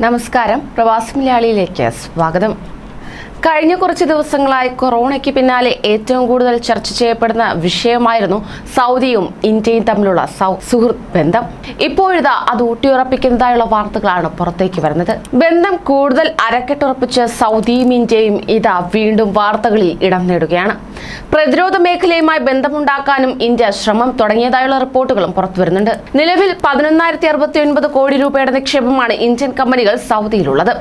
നമസ്കാരം. പ്രവാസി മലയാളിയിലേക്ക് സ്വാഗതം. കഴിഞ്ഞ കുറച്ച് ദിവസങ്ങളായി കൊറോണയ്ക്ക് പിന്നാലെ ഏറ്റവും കൂടുതൽ ചർച്ച ചെയ്യപ്പെടുന്ന വിഷയമായിരുന്നു സൗദിയും ഇന്ത്യയും തമ്മിലുള്ള സുഹൃത്ത് ബന്ധം. ഇപ്പോഴിതാ അത് ഊട്ടിയുറപ്പിക്കുന്നതായുള്ള വാർത്തകളാണ് പുറത്തേക്ക് വരുന്നത്. ബന്ധം കൂടുതൽ അരക്കെട്ടുറപ്പിച്ച് സൗദിയും ഇന്ത്യയും ഇതാ വീണ്ടും വാർത്തകളിൽ ഇടം നേടുകയാണ്. പ്രതിരോധ മേഖലയുമായി ബന്ധമുണ്ടാക്കാനും ഇന്ത്യ ശ്രമം തുടങ്ങിയതായുള്ള റിപ്പോർട്ടുകളും പുറത്തു വരുന്നുണ്ട്. നിലവിൽ പതിനൊന്നായിരത്തി അറുപത്തി ഒൻപത് കോടി രൂപയുടെ നിക്ഷേപമാണ് ഇന്ത്യൻ കമ്പനികൾ സൗദിയിലുള്ളത്.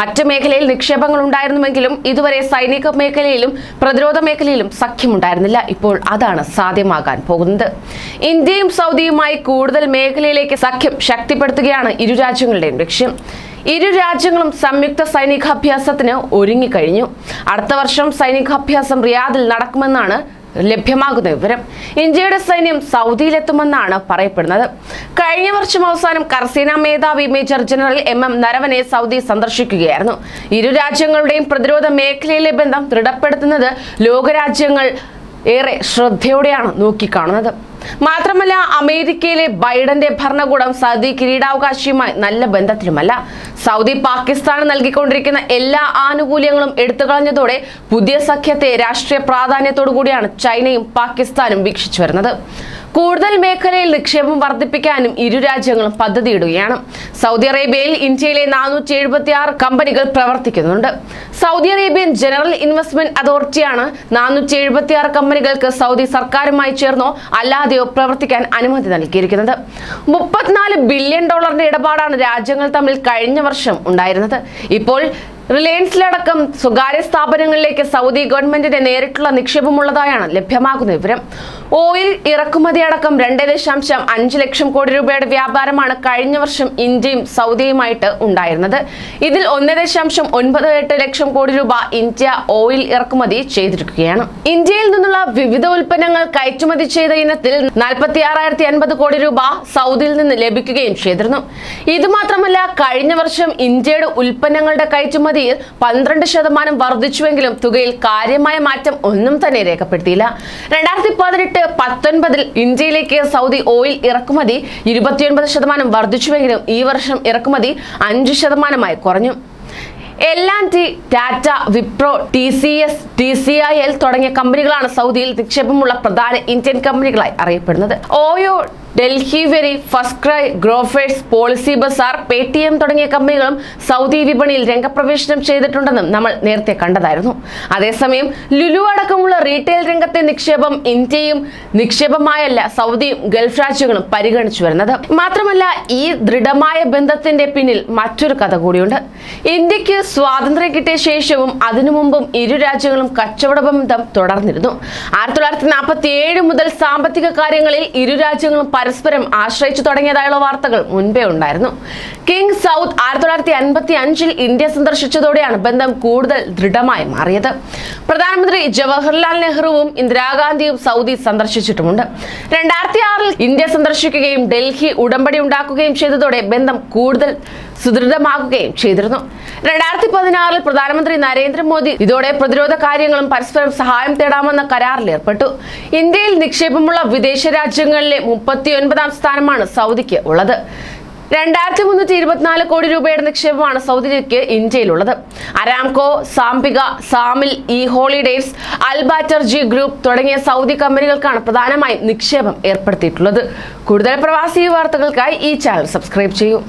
മറ്റ് മേഖലയിൽ നിക്ഷേപങ്ങൾ ഉണ്ടായിരുന്നുവെങ്കിലും ഇതുവരെ സൈനിക മേഖലയിലും പ്രതിരോധ മേഖലയിലും സഖ്യമുണ്ടായിരുന്നില്ല. ഇപ്പോൾ അതാണ് സാധ്യമാകാൻ പോകുന്നത്. ഇന്ത്യയും സൗദിയുമായി കൂടുതൽ മേഖലയിലേക്ക് സഖ്യം ശക്തിപ്പെടുത്തുകയാണ് ഇരു രാജ്യങ്ങളുടെയും ലക്ഷ്യം. ഇരു രാജ്യങ്ങളും സംയുക്ത സൈനികാഭ്യാസത്തിന് ഒരുങ്ങിക്കഴിഞ്ഞു. അടുത്ത വർഷം സൈനികാഭ്യാസം റിയാദിൽ നടക്കുമെന്നാണ് ലഭ്യമാകുന്ന വിവരം ഇന്ത്യയുടെ സൈന്യം സൗദിയിലെത്തുമെന്നാണ് പറയപ്പെടുന്നത്. കഴിഞ്ഞ വർഷം അവസാനം കർസീന മേധാവി major general M M Naravane Saudi സന്ദർശിക്കുകയായിരുന്നു. ഇരു രാജ്യങ്ങളുടെയും പ്രതിരോധ മേഖലയിലെ ബന്ധം ദൃഢപ്പെടുത്തുന്നത് ലോകരാജ്യങ്ങൾ ഏറെ ശ്രദ്ധയോടെയാണ് നോക്കിക്കാണുന്നത്. മാത്രമല്ല അമേരിക്കയിലെ ബൈഡന്റെ ഭരണകൂടം സൗദി കിരീടാവകാശിയുമായി നല്ല ബന്ധത്തിലുമല്ല. സൗദി പാകിസ്ഥാന് നൽകിക്കൊണ്ടിരിക്കുന്ന എല്ലാ ആനുകൂല്യങ്ങളും എടുത്തുകളഞ്ഞതോടെ പുതിയ സഖ്യത്തെ രാഷ്ട്രീയ പ്രാധാന്യത്തോടു കൂടിയാണ് ചൈനയും പാകിസ്ഥാനും വീക്ഷിച്ചു വരുന്നത്. കൂടുതൽ മേഖലയിൽ നിക്ഷേപം വർദ്ധിപ്പിക്കാനും ഇരു രാജ്യങ്ങളും പദ്ധതിയിടുകയാണ്. സൗദി അറേബ്യയിൽ ഇന്ത്യയിലെ നാനൂറ്റി എഴുപത്തി ആറ് കമ്പനികൾ പ്രവർത്തിക്കുന്നുണ്ട്. സൗദി അറേബ്യൻ ജനറൽ ഇൻവെസ്റ്റ്മെന്റ് അതോറിറ്റിയാണ് നാനൂറ്റി എഴുപത്തി ആറ് കമ്പനികൾക്ക് സൗദി സർക്കാരുമായി ചേർന്നോ അല്ലാതെയോ പ്രവർത്തിക്കാൻ അനുമതി നൽകിയിരിക്കുന്നത്. മുപ്പത്തിനാല് ബില്യൺ ഡോളറിന്റെ ഇടപാടാണ് രാജ്യങ്ങൾ തമ്മിൽ കഴിഞ്ഞ വർഷം ഉണ്ടായിരുന്നത്. ഇപ്പോൾ റിലയൻസിലടക്കം സ്വകാര്യ സ്ഥാപനങ്ങളിലേക്ക് സൗദി ഗവൺമെന്റിന്റെ നേരിട്ടുള്ള നിക്ഷേപമുള്ളതായാണ് ലഭ്യമാകുന്ന വിവരം. ഓയിൽ ഇറക്കുമതി അടക്കം രണ്ട് ദശാംശം അഞ്ച് ലക്ഷം കോടി രൂപയുടെ വ്യാപാരമാണ് കഴിഞ്ഞ വർഷം ഇന്ത്യയും സൗദിയുമായിട്ട് ഉണ്ടായിരുന്നത്. ഇതിൽ ഒന്ന് ദശാംശം ഒൻപത് എട്ട് ലക്ഷം കോടി രൂപ ഇന്ത്യ ഓയിൽ ഇറക്കുമതി ചെയ്തിരിക്കുകയാണ്. ഇന്ത്യയിൽ നിന്നുള്ള വിവിധ ഉൽപ്പന്നങ്ങൾ കയറ്റുമതി ചെയ്ത ഇനത്തിൽ നാൽപ്പത്തി ആറായിരത്തി അൻപത് കോടി രൂപ സൗദിയിൽ നിന്ന് ലഭിക്കുകയും ചെയ്തിരുന്നു. ഇതുമാത്രമല്ല കഴിഞ്ഞ വർഷം ഇന്ത്യയുടെ ഉൽപ്പന്നങ്ങളുടെ കയറ്റുമതിയിൽ പന്ത്രണ്ട് ശതമാനം വർദ്ധിച്ചുവെങ്കിലും തുകയിൽ കാര്യമായ മാറ്റം ഒന്നും തന്നെ രേഖപ്പെടുത്തിയില്ല. രണ്ടായിരത്തി പതിനെട്ട് പത്തൊൻപതിൽ ഇന്ത്യയിലേക്ക് സൗദി ഓയിൽ ഇറക്കുമതി ഇരുപത്തിയൊൻപത് ശതമാനം വർദ്ധിച്ചുവെങ്കിലും ഈ വർഷം ഇറക്കുമതി അഞ്ച് ശതമാനമായി കുറഞ്ഞു. L and T Tata Wipro T C S T C I L തുടങ്ങിയ കമ്പനികളാണ് സൗദിയിൽ നിക്ഷേപമുള്ള പ്രധാന ഇന്ത്യൻ കമ്പനികളായി അറിയപ്പെടുന്നത്. ഓയോ ഡൽഹി വരെ FirstCry Grofers policy Bazar Paytm തുടങ്ങിയ കമ്പനികളും സൗദി വിപണിയിൽ രംഗപ്രവേശനം ചെയ്തിട്ടുണ്ടെന്നും നമ്മൾ നേരത്തെ കണ്ടതായിരുന്നു. അതേസമയം ലുലു അടക്കമുള്ള റീറ്റെയിൽ രംഗത്തെ നിക്ഷേപം ഇന്ത്യയും നിക്ഷേപമായല്ല സൗദിയും ഗൾഫ് രാജ്യങ്ങളും പരിഗണിച്ചു വരുന്നത്. മാത്രമല്ല ഈ ദൃഢമായ ബന്ധത്തിന്റെ പിന്നിൽ മറ്റൊരു കഥ കൂടിയുണ്ട്. ഇന്ത്യയ്ക്ക് സ്വാതന്ത്ര്യം കിട്ടിയ ശേഷവും അതിനു മുമ്പും ഇരു രാജ്യങ്ങളും കച്ചവട ബന്ധം തുടർന്നിരുന്നു. ആയിരത്തി തൊള്ളായിരത്തി നാൽപ്പത്തി ഏഴ് മുതൽ സാമ്പത്തിക കാര്യങ്ങളിൽ ഇരു രാജ്യങ്ങളും പരസ്പരം ആശ്രയിച്ചു തുടങ്ങിയതായുള്ള വാർത്തകൾ മുൻപേ ഉണ്ടായിരുന്നു. കിങ് സൗത്ത് ആയിരത്തി തൊള്ളായിരത്തി അൻപത്തി അഞ്ചിൽ ഇന്ത്യ സന്ദർശിച്ചതോടെയാണ് ബന്ധം കൂടുതൽ ദൃഢമായി മാറിയത്. പ്രധാനമന്ത്രി ജവഹർലാൽ നെഹ്റുവും ഇന്ദിരാഗാന്ധിയും സൗദി സന്ദർശിച്ചിട്ടുമുണ്ട്. രണ്ടായിരത്തി ആറിൽ ഇന്ത്യ സന്ദർശിക്കുകയും ഡൽഹി ഉടമ്പടി ഉണ്ടാക്കുകയും ചെയ്തതോടെ ബന്ധം കൂടുതൽ സുദൃഢമാക്കുകയും ചെയ്തിരുന്നു. രണ്ടായിരത്തി പതിനാറിൽ പ്രധാനമന്ത്രി നരേന്ദ്രമോദി ഇതോടെ പ്രതിരോധ കാര്യങ്ങളും പരസ്പരം സഹായം തേടാമെന്ന കരാറിൽ ഏർപ്പെട്ടു. ഇന്ത്യയിൽ നിക്ഷേപമുള്ള വിദേശ രാജ്യങ്ങളിലെ മുപ്പത്തി ഒൻപതാം സ്ഥാനമാണ് സൗദിക്ക് ഉള്ളത്. രണ്ടായിരത്തി മുന്നൂറ്റി ഇരുപത്തിനാല് കോടി രൂപയുടെ നിക്ഷേപമാണ് സൗദിക്ക് ഇന്ത്യയിലുള്ളത്. Aramco സാംപിക Zamil E holidays Al Batterjee group തുടങ്ങിയ സൗദി കമ്പനികൾക്കാണ് പ്രധാനമായും നിക്ഷേപം ഏർപ്പെടുത്തിയിട്ടുള്ളത്. കൂടുതൽ പ്രവാസി വാർത്തകൾക്കായി ഈ ചാനൽ സബ്സ്ക്രൈബ് ചെയ്യൂ.